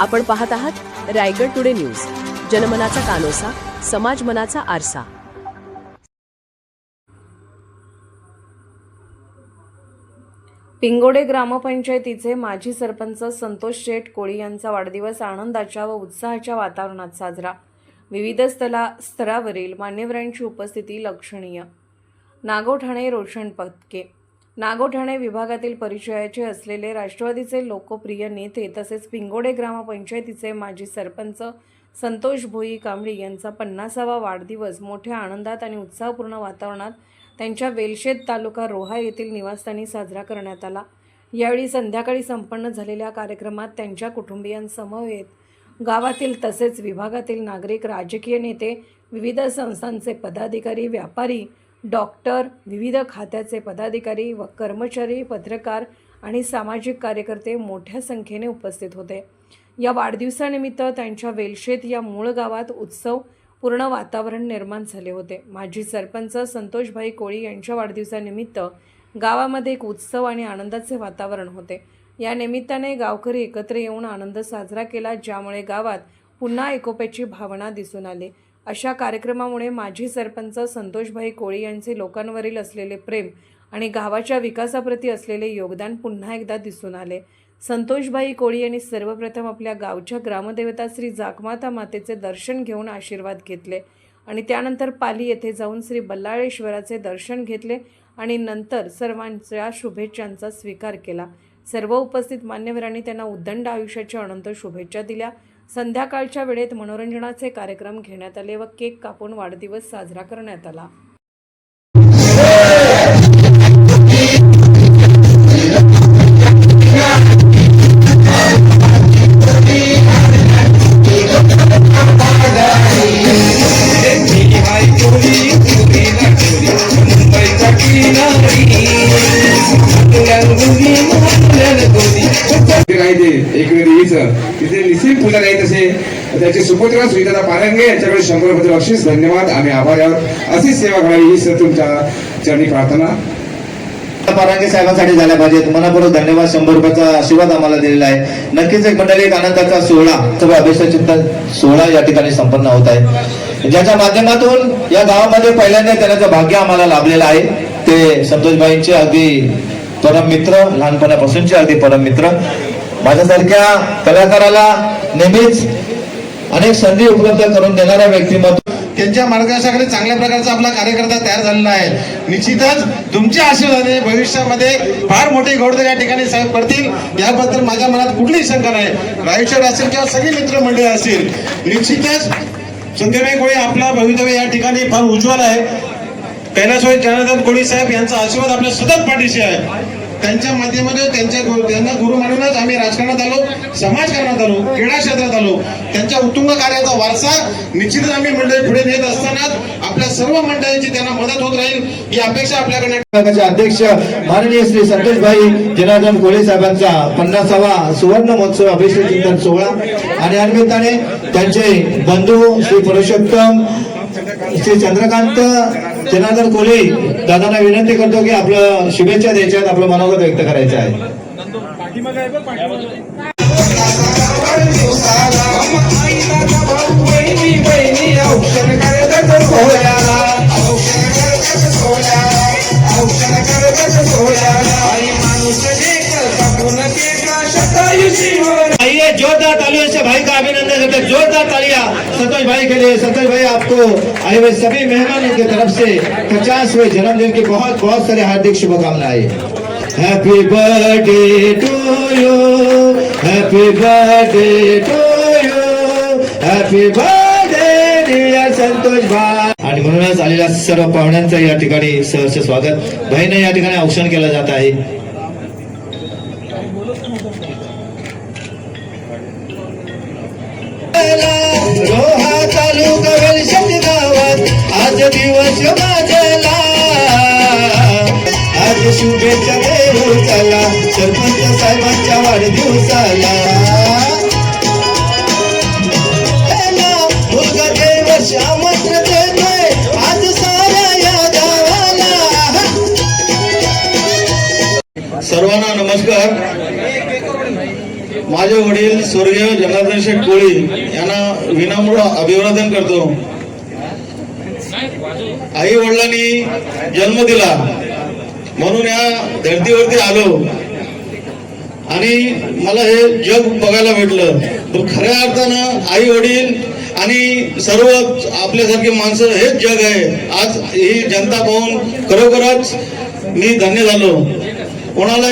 आपण पाहत आहात रायगड टुडे न्यूज. जनमनाचा कानोसा समाज मनाचा आरसा. पिंगोडे ग्रामपंचायतीचे माजी सरपंच संतोष शेठ कोळी यांचा वाढदिवस आनंदाच्या व उत्साहाच्या वातावरणात साजरा. विविध स्थला स्तरावरील मान्यवरांची उपस्थिती लक्षणीय. नागोठाणे रोशन पत्के नागोठाणे विभागातील परिचयाचे असलेले राष्ट्रवादीचे लोकप्रिय नेते तसेच पिंगोडे ग्रामपंचायतीचे माजी सरपंच संतोष भोई कांबळी यांचा पन्नासावा वाढदिवस मोठ्या आनंदात आणि उत्साहपूर्ण वातावरणात त्यांच्या वेलशेत तालुका रोहा येथील निवासस्थानी साजरा करण्यात आला. यावेळी संध्याकाळी संपन्न झालेल्या कार्यक्रमात त्यांच्या कुटुंबियांसमवेत गावातील तसेच विभागातील नागरिक राजकीय नेते विविध संस्थांचे पदाधिकारी व्यापारी डॉक्टर विविध खात्याचे पदाधिकारी व कर्मचारी पत्रकार आणि सामाजिक कार्यकर्ते मोठ्या संख्येने उपस्थित होते. या वाढदिवसानिमित्त त्यांच्या वेलशेत या मूळ गावात उत्सव पूर्ण वातावरण निर्माण झाले होते. माजी सरपंच संतोषभाई कोळी यांच्या वाढदिवसानिमित्त गावामध्ये एक उत्सव आणि आनंदाचे वातावरण होते. या निमित्ताने गावकरी एकत्र येऊन आनंद साजरा केला ज्यामुळे गावात पुन्हा एकोप्याची भावना दिसून आली. अशा कार्यक्रमामुळे माजी सरपंच संतोषभाई कोळी यांचे लोकांवरील असलेले प्रेम आणि गावाच्या विकासाप्रती असलेले योगदान पुन्हा एकदा दिसून आले. संतोषबाई कोळी यांनी सर्वप्रथम आपल्या गावच्या ग्रामदेवता श्री जाकमाता मातेचे दर्शन घेऊन आशीर्वाद घेतले आणि त्यानंतर पाली येथे जाऊन श्री बल्लाळेश्वराचे दर्शन घेतले आणि नंतर सर्वांच्या शुभेच्छांचा स्वीकार केला. सर्व उपस्थित मान्यवरांनी त्यांना उद्दंड आयुष्याच्या अनंत शुभेच्छा दिल्या. संध्याकाळच्या वेळेत मनोरंजनाचे कार्यक्रम घेण्यात आले व केक कापून वाढदिवस साजरा करण्यात आला. काय देवीचं तिथे निश्चित पूजा नाही तसे. त्याचे सुपुत्र सुविधा पारंगे यांच्याकडे शंभर रुपये बक्षीस धन्यवाद आम्ही आभार. आहोत अशीच सेवा करावी ही सर तुमच्या चरणी प्रार्थना. पारांगे साहेबांसाठी झाल्या पाहिजेत. मनापूर्वक धन्यवाद. शंभर रुपयाचा आशीर्वाद आम्हाला दिलेला आहे. नक्कीच एक मंडळी एक आनंदाचा सोहळा सगळं अभिषेक सोहळा या ठिकाणी संपन्न होत आहे. ज्याच्या माध्यमातून या गावामध्ये पहिल्यांदा त्याचं भाग्य आम्हाला लाभलेलं आहे. ते संतोषबाईंचे अगदी परम मित्र लहानपणापासूनचे अगदी परम मित्र माझ्यासारख्या कलाकाराला नेहमीच अनेक संधी उपलब्ध करून देणाऱ्या व्यक्तिमत्व त्यांच्या मार्गदर्शनाकडे चांगल्या प्रकारचा आपला कार्यकर्ता तयार झालेला आहे. निश्चितच तुमच्या आशीर्वादाने भविष्यामध्ये फार मोठी घोडदर या ठिकाणी साहेब करतील याबद्दल माझ्या मनात कुठलीही शंका नाही. रायचर असेल किंवा सगळी मित्रमंडळी असतील निश्चितच संध्याबाई कोळी आपला भवितव्य या ठिकाणी फार उज्ज्वल आहे. कैलासवाई जनार्दन कोळी साहेब यांचा आशीर्वाद आपल्या सतत पाठीशी आहे. त्यांच्या माध्यमातून त्यांच्या गुरु- त्यांना गुरु म्हणूनच आम्ही राजकारणात आलो समाजकारणात आलो क्रीडा क्षेत्रात आलो. त्यांच्या उत्तुंग कार्याचा वारसा निश्चितच आम्ही मंडळी पुढे नेत असताना आपल्या सर्व मंडळांची त्यांना मदत होत राहील ही अपेक्षा आपल्याकडे अध्यक्ष माननीय श्री संतोषभाई जनार्दन कोळे साहेबांचा पन्नासावा सुवर्ण महोत्सव अभिषेक चिंतन सोहळा. आणि या निमित्ताने त्यांचे बंधू श्री पुरुषोत्तम श्री चंद्रकांत जनार्दन कोळे दादांना विनंती करतो की आपलं शुभेच्छा द्यायच्या आहेत आपलं मनोगत व्यक्त करायचं आहे. भाई जोरदार तालियाँ? संतोष भाई के लिए संतोष भाई आपको आए हुए सभी मेहमानों की तरफ़ से पचासवें जन्मदिन की बहुत बहुत सारी हार्दिक शुभकामनाएँ। Happy birthday to you happy birthday to you happy birthday dear Santosh भाई आणि म्हणूनच आलेल्या सर्व पाहुण्यांचं या ठिकाणी सहर्ष स्वागत. भाईने या ठिकाणी औक्षण केलं जात आहे. रोहा तालुका वेलशेत गावात. आज दिवस माझला आज शुभेच्छा देऊ चला. सरपंच साहेबांच्या वाढदिवसाला. मुलगा ते वर्ष देतोय आज साऱ्या या गावाला. सर्वांना नमस्कार. माझे वडील स्वर्गीय जनार्दन शेठ कोळी यांना विनामुळं अभिवादन करतो. आई वडिलांनी जन्म दिला. म्हणून या धर्तीवरती आलो. आणि मला हे जग बघायला भेटलं. पण खऱ्या अर्थानं आई वडील आणि सर्व आपल्यासारखी माणसं हेच जग आहे. आज ही जनता पाहून खरोखरच मी धन्य झालो. कोणाला